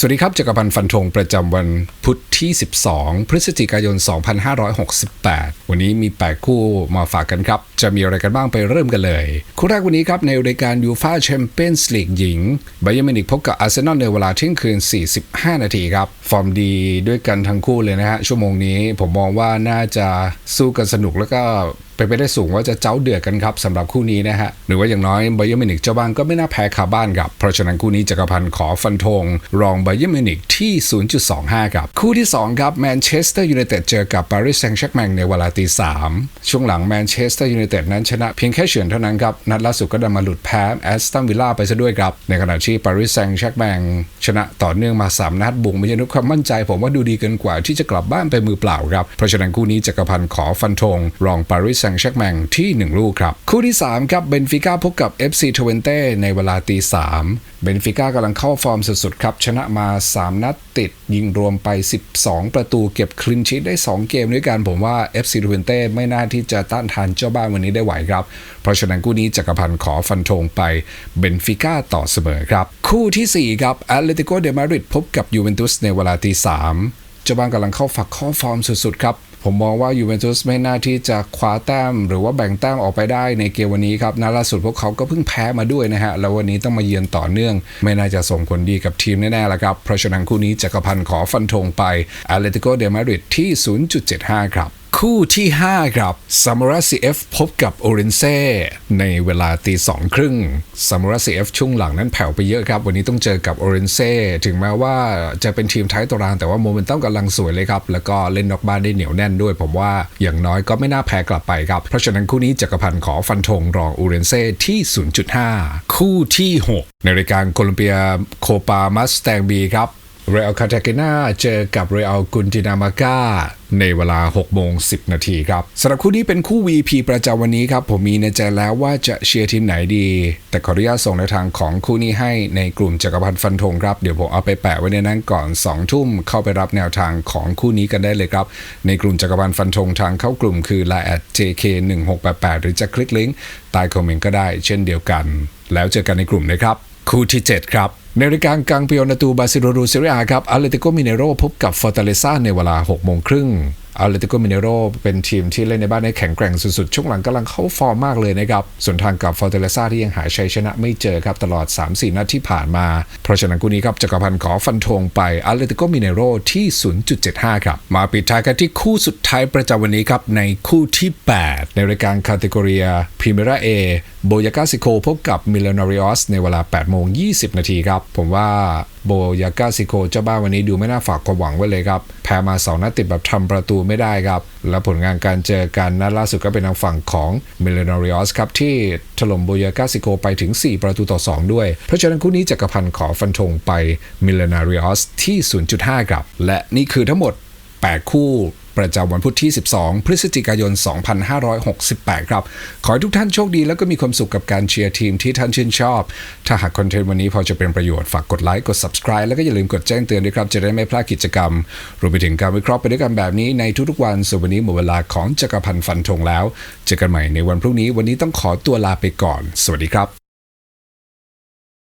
สวัสดีครับจักรพันธ์ฟันธงประจำวันพุธที่ 12 พฤศจิกายน 2568 วันนี้มี 8 คู่มาฝากกันครับ จะมีอะไรกันบ้างไปเริ่มกันเลย คู่แรกวันนี้ครับ ในรายการยูฟาแชมเปี้ยนส์ลีกหญิงไบเยอร์มินิกพบกับอาร์เซนอลในเวลาเที่ยงคืน 45 นาทีครับ ฟอร์มดีด้วยกันทั้งคู่เลยนะฮะ ชั่วโมงนี้ผมมองว่าน่าจะสู้กันสนุกแล้วก็ เป็นไปได้สูงว่าจะเจ้าเดือดกันครับสำหรับคู่นี้นะฮะหรือว่าอย่างน้อยไบเยอร์มินิกเจ้าบ้านก็ไม่น่าแพ้คาบ้านครับเพราะฉะนั้นคู่นี้จักรพันธ์ขอฟันธงรองไบเยอร์มินิกที่ 0.25 ครับ คู่ที่ 2 ครับแมนเชสเตอร์ยูไนเต็ดเจอกับปารีสแซงต์แชร์กแมงในเวลาตีสามช่วงหลังแมนเชสเตอร์ยูไนเต็ดนั้นชนะเพียงแค่เฉือนเท่านั้นครับนัดล่าสุดก็ดันมาหลุดแพ้แอสตันวิลล่าไปซะด้วยครับในขณะที่ปารีสแซงต์แชร์กแมงชนะต่อเนื่องมา 3 นัดบุกไม่ใช่นุความมั่นใจ ผมว่าดูดีเกินกว่าที่จะกลับบ้านไปมือเปล่าครับเพราะฉะนั้นคู่นี้จักรพันธ์ขอฟันธงรองปารีสงต์แชกแมงที่ 1 ลูกครับ คู่ที่ 3 ครับเบนฟิก้าพบกับ FC ทเวนเต้ในเวลาตีสามเบนฟิก้ากำลังเข้าฟอร์มสุดๆครับ ชนะมา 3 นัดติด ยิงรวมไป 12 ประตูเก็บคลินชีตได้ 2 เกมด้วยกันผมว่า FC ทเวนเต้ไม่น่าที่จะต้านทานเจ้าบ้านวันนี้ได้ไหวครับ เพราะฉะนั้นคู่นี้จักรพันธ์ขอฟันธงไปเบนฟิก้าต่อเสมอครับ คู่ทีสี่4 ครับแอตเลติโกเดมาริดพบกับยูเวนตุสในเวลาตีสามเจ้าบ้านกำลังเข้าฝักข้อฟอร์มสุดๆครับ ผมมองว่ายูเวนตุสไม่น่าที่จะคว้าแต้ม หรือว่าแบ่งแต้มออกไปได้ในเกมวันนี้ครับนัดล่าสุดพวกเขาก็เพิ่งแพ้มาด้วยนะฮะ แล้ววันนี้ต้องมาเยือนต่อเนื่อง ไม่น่าจะส่งผลดีกับทีมแน่ๆละครับ เพราะฉะนั้นคู่นี้จักรพันธ์ขอฟันธงไปอเลติโกเดมาริดที่ 0.75 ครับ คู่ที่ 5 ครับซามูราซีเอฟพบกับโอเรนเซ่ในเวลาตีสองครึ่งซามูราซีเอฟช่วงหลังนั้นแผ่วไปเยอะครับ วันนี้ต้องเจอกับโอเรนเซ่ถึงแม้ว่าจะเป็นทีมท้ายตารางแต่ว่าโมเมนตัมกำลังสวยเลยครับ แล้วก็เล่นนอกบ้านได้เหนียวแน่นด้วย ผมว่าอย่างน้อยก็ไม่น่าแพ้กลับไปครับ เพราะฉะนั้นคู่นี้จักรพันธ์ขอฟันธงรองโอเรนเซ่ที่ 0.5 คู่ที่ 6 ในรายการโคลัมเบียโคปามัสแตงบีครับ เรอัลคาตาเกนาเจอกับเรอัลกุนตินามากาในเวลา6โมง10 นาทีครับสำหรับคู่นี้เป็นคู่ VP ประจำวันนี้ครับ ผมมีในใจแล้วว่าจะเชียร์ทีมไหนดี แต่ขออนุญาตส่งในทางของคู่นี้ให้ในกลุ่มจักรพันธ์ฟันธงครับ เดี๋ยวผมเอาไปแปะไว้ในนั้นก่อน 2 ทุ่มเข้าไปรับแนวทางของคู่นี้กันได้เลยครับ ในกลุ่มจักรพันธ์ฟันธงทางเข้ากลุ่มคือ line at jk1688 หรือจะคลิกลิงก์ใต้คอมเมนต์ก็ได้ เช่นเดียวกัน แล้วเจอกันในกลุ่มนะครับคู่ที่ 7 ครับ ในรายการกังเปียวนาตูบาซิโรรูเซเรียครับอาเลติโกมิเนโรพบกับฟอร์ตาเลซ่าในเวลา6โมงครึ่ง อาเลติโกมิเนโรเป็นทีมที่เล่นในบ้านได้แข็งแกร่งสุดๆ ช่วงหลังกำลังเข้าฟอร์มมากเลยนะครับ ส่วนทางกับฟอร์ตเลซ่าที่ยังหาชัยชนะไม่เจอครับ ตลอด 3-4 นัดที่ผ่านมา เพราะฉะนั้นคู่นี้ครับจักรพันธ์ขอฟันธงไปอาเลติโกมิเนโรที่ 0.75 ครับ มาปิดท้ายกันที่คู่สุดท้ายประจำวันนี้ครับ ในคู่ที่ 8 ในรายการคาเตกอรียพรีเมียราเอโบยากาซิโคพบกับมิลานอริออสในเวลา8โมง20 นาทีครับ ผมว่าโบยากาซิโคเจ้าบ้านวันนี้ดูไม่น่าฝากความหวังไว้เลยครับแพ้มา2นัดติดแบบทำประตูไม่ได้ครับ และผลงานการเจอกันนัดล่าสุดก็เป็นทางฝั่งของมิลนอริออสครับที่ถล่มโบยากาซิโกไปถึง 4 ประตูต่อ 2 ด้วย เพราะฉะนั้นคู่นี้จักรพันธ์ขอฟันธงไปมิลนอริออสที่ 0.5 ครับ และนี่คือทั้งหมด 8 คู่ ประจำวันพุธที่ 12 พฤศจิกายน 2568 ครับ ขอให้ทุกท่านโชคดีแล้วก็มีความสุขกับการเชียร์ทีมที่ท่านชื่นชอบ ถ้าหากคอนเทนต์วันนี้พอจะเป็นประโยชน์ ฝากกดไลค์ กด subscribe แล้วก็อย่าลืมกดแจ้งเตือนด้วยครับ จะได้ไม่พลาดกิจกรรม รวมไปถึงการวิเคราะห์ไปด้วยกันแบบนี้ในทุกๆวันส่วนวันนี้หมดเวลาของจักรพันธ์ฟันธงแล้ว เจอกันใหม่ในวันพรุ่งนี้ วันนี้ต้องขอตัวลาไปก่อน สวัสดีครับ